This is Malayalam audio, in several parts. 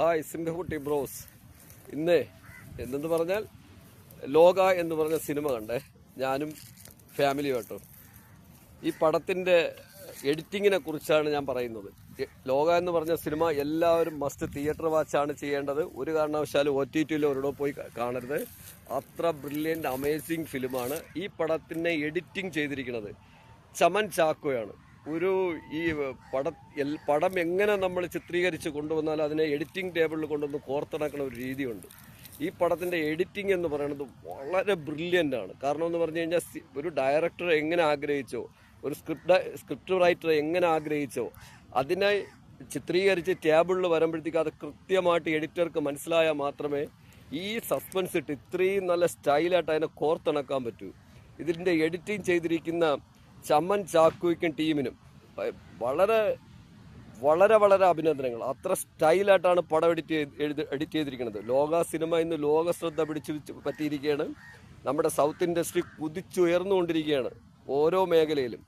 Hi സിംഹകുട്ടി bros. ഇന്ന് എന്തെന്ന് പറഞ്ഞാൽ ലോക എന്ന് പറഞ്ഞ സിനിമ കണ്ടേ. ഞാനും ഫാമിലി കേട്ടോ ഈ പടത്തിന്റെ എഡിറ്റിങ്ങിനെ കുറിച്ചാണ് ഞാൻ പറയുന്നത്. ലോക എന്ന് പറഞ്ഞ സിനിമ എല്ലാവരും മസ്റ്റ് തിയേറ്റർ വാച്ചാണ് ചെയ്യേണ്ടത്. ഒരു കാരണവശാലും ഒ ടി ടിയിൽ ഒരിടോ പോയി കാണരുത്. അത്ര ബ്രില്യന്റ് അമേസിങ് ഫിലിമാണ് ഈ പടത്തിനെ എഡിറ്റിംഗ് ചെയ്തിരിക്കുന്നത്. ചമൻ ചാക്കോയാണ്. ഒരു ഈ പട പടം എങ്ങനെ നമ്മൾ ചിത്രീകരിച്ച് കൊണ്ടുവന്നാൽ അതിനെ എഡിറ്റിംഗ് ടേബിളിൽ കൊണ്ടുവന്ന് കോർത്തിണക്കുന്ന ഒരു രീതിയുണ്ട്. ഈ പടത്തിന്റെ എഡിറ്റിംഗ് എന്ന് പറയുന്നത് വളരെ ബ്രില്യന്റ് ആണ്. കാരണം എന്ന് പറഞ്ഞു കഴിഞ്ഞാൽ ഒരു ഡയറക്ടർ എങ്ങനെ ആഗ്രഹിച്ചോ ഒരു സ്ക്രിപ്റ്റ് സ്ക്രിപ്റ്റ് റൈറ്റർ എങ്ങനെ ആഗ്രഹിച്ചോ അതിനെ ചിത്രീകരിച്ച് ടേബിളിൽ വരുമ്പോഴത്തേക്ക് അത് കൃത്യമായിട്ട് എഡിറ്റർക്ക് മനസ്സിലായാൽ മാത്രമേ ഈ സസ്പെൻസ് ഇട്ട് ഇത്രയും നല്ല സ്റ്റൈലായിട്ട് അതിനെ കോർത്തിണക്കാൻ പറ്റൂ. ഇതിന്റെ എഡിറ്റിംഗ് ചെയ്തിരിക്കുന്ന ചമ്മൻ ചാക്കോയ്ക്കും ടീമിനും. വളരെ വളരെ വളരെ അഭിനന്ദനങ്ങൾ. അത്ര സ്റ്റൈലായിട്ടാണ് പടം എഡിറ്റ് ചെയ്ത് എഡിറ്റ് ചെയ്തിരിക്കുന്നത്. ലോക സിനിമ ഇന്ന് ലോക ശ്രദ്ധ പിടിച്ചു പറ്റിയിരിക്കുകയാണ്. നമ്മുടെ സൗത്ത് ഇൻഡസ്ട്രി കുതിച്ചുയർന്നുകൊണ്ടിരിക്കുകയാണ് ഓരോ മേഖലയിലും.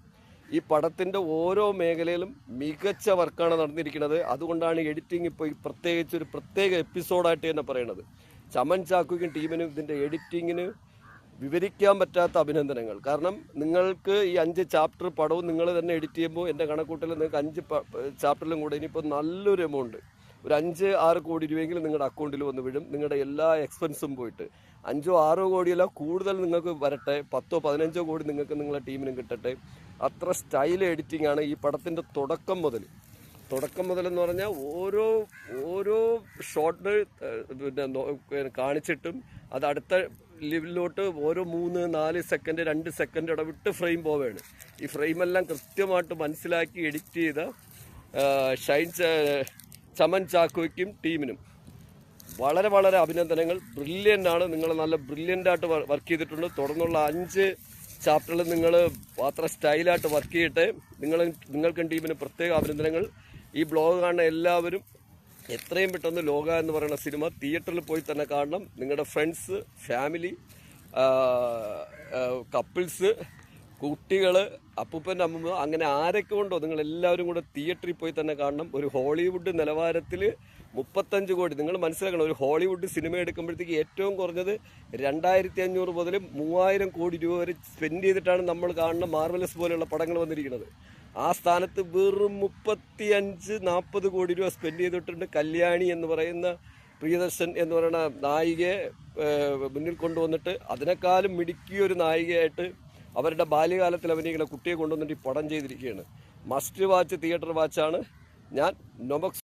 ഈ പടത്തിന്റെ ഓരോ മേഖലയിലും മികച്ച വർക്കാണ് നടന്നിരിക്കുന്നത്. അതുകൊണ്ടാണ് എഡിറ്റിംഗ് ഇപ്പോൾ ഈ പ്രത്യേകിച്ച് ഒരു പ്രത്യേക എപ്പിസോഡായിട്ട് തന്നെ പറയണത്. ചമൻ ചാക്കുക്കും ടീമിനും ഇതിന്റെ എഡിറ്റിങ്ങിന് വിവരിക്കാൻ പറ്റാത്ത അഭിനന്ദനങ്ങൾ. കാരണം നിങ്ങൾക്ക് ഈ അഞ്ച് ചാപ്റ്റർ പടവും നിങ്ങൾ തന്നെ എഡിറ്റ് ചെയ്യുമ്പോൾ എന്റെ കണക്കൂട്ടൽ നിങ്ങൾക്ക് അഞ്ച് ചാപ്റ്ററിലും കൂടെ ഇനിയിപ്പോൾ നല്ലൊരു എമൗണ്ട് ഒരു അഞ്ച് ആറ് കോടി രൂപയെങ്കിലും നിങ്ങളുടെ അക്കൗണ്ടിൽ വന്ന് വീഴും. നിങ്ങളുടെ എല്ലാ എക്സ്പെൻസും പോയിട്ട്. അഞ്ചോ ആറോ കോടിയല്ല കൂടുതൽ നിങ്ങൾക്ക് വരട്ടെ. പത്തോ പതിനഞ്ചോ കോടി നിങ്ങൾക്ക് നിങ്ങളുടെ ടീമിനും കിട്ടട്ടെ. അത്ര സ്റ്റൈൽ എഡിറ്റിംഗ് ആണ് ഈ പടത്തിന്റെ തുടക്കം മുതൽ. തുടക്കം മുതലെന്ന് പറഞ്ഞാൽ ഓരോ ഓരോ ഷോട്ട് പിന്നെ കാണിച്ചിട്ടും അത് അടുത്ത ലെവലിലോട്ട് ഓരോ മൂന്ന് നാല് സെക്കൻഡ് രണ്ട് സെക്കൻഡ് ഇടവിട്ട് ഫ്രെയിം പോവുകയാണ്. ഈ ഫ്രെയിമെല്ലാം കൃത്യമായിട്ട് മനസ്സിലാക്കി എഡിറ്റ് ചെയ്ത ഷൈൻ ചമൻ ചാക്കോയ്ക്കും ടീമിനും വളരെ വളരെ അഭിനന്ദനങ്ങൾ. ബ്രില്യന്റ് ആണ്. നിങ്ങൾ നല്ല ബ്രില്യന്റ് ആയിട്ട് വർക്ക് ചെയ്തിട്ടുണ്ട്. തുടർന്നുള്ള അഞ്ച് ചാപ്റ്ററിൽ നിങ്ങൾ അത്ര സ്റ്റൈലായിട്ട് വർക്ക് ചെയ്യട്ടെ. നിങ്ങൾ നിങ്ങൾക്കും ടീമിന് പ്രത്യേക അഭിനന്ദനങ്ങൾ. ഈ ബ്ലോഗ് കാണുന്ന എല്ലാവരും എത്രയും പെട്ടെന്ന് ലോക എന്ന് പറയുന്ന സിനിമ തിയേറ്ററിൽ പോയി തന്നെ കാണണം. നിങ്ങളുടെ ഫ്രണ്ട്സ് ഫാമിലി കപ്പിൾസ് കുട്ടികൾ അപ്പൂപ്പന്റെ അമ്മ അങ്ങനെ ആരൊക്കെ ഉണ്ടോ? നിങ്ങൾ എല്ലാവരും കൂടെ തിയേറ്ററിൽ പോയി തന്നെ കാണണം. ഒരു ഹോളിവുഡ് നിലവാരത്തിൽ മുപ്പത്തഞ്ച് കോടി. നിങ്ങൾ മനസ്സിലാക്കണം ഒരു ഹോളിവുഡ് സിനിമ എടുക്കുമ്പോഴത്തേക്ക് ഏറ്റവും കുറഞ്ഞത് രണ്ടായിരത്തി അഞ്ഞൂറ് മുതൽ മൂവായിരം കോടി രൂപ വരെ സ്പെൻഡ് ചെയ്തിട്ടാണ് നമ്മൾ കാണുന്ന മാർവലസ് പോലെയുള്ള പടങ്ങൾ വന്നിരിക്കുന്നത്. ആ സ്ഥാനത്ത് വെറും മുപ്പത്തി അഞ്ച് നാൽപ്പത് കോടി രൂപ സ്പെൻഡ് ചെയ്തിട്ടുണ്ട് കല്യാണി എന്ന് പറയുന്ന പ്രിയദർശൻ എന്ന് പറയുന്ന നായികയെ മുന്നിൽ കൊണ്ടുവന്നിട്ട് അതിനേക്കാളും മിടുക്കിയൊരു നായികയായിട്ട് അവരുടെ ബാല്യകാലത്തിൽ അഭിനയിക്കുന്ന കുട്ടിയെ കൊണ്ടുവന്നിട്ട് ഈ പടം ചെയ്തിരിക്കുകയാണ്. മസ്റ്റ് വാച്ച് തിയേറ്റർ വാച്ചാണ് ഞാൻ നൊമക്സ്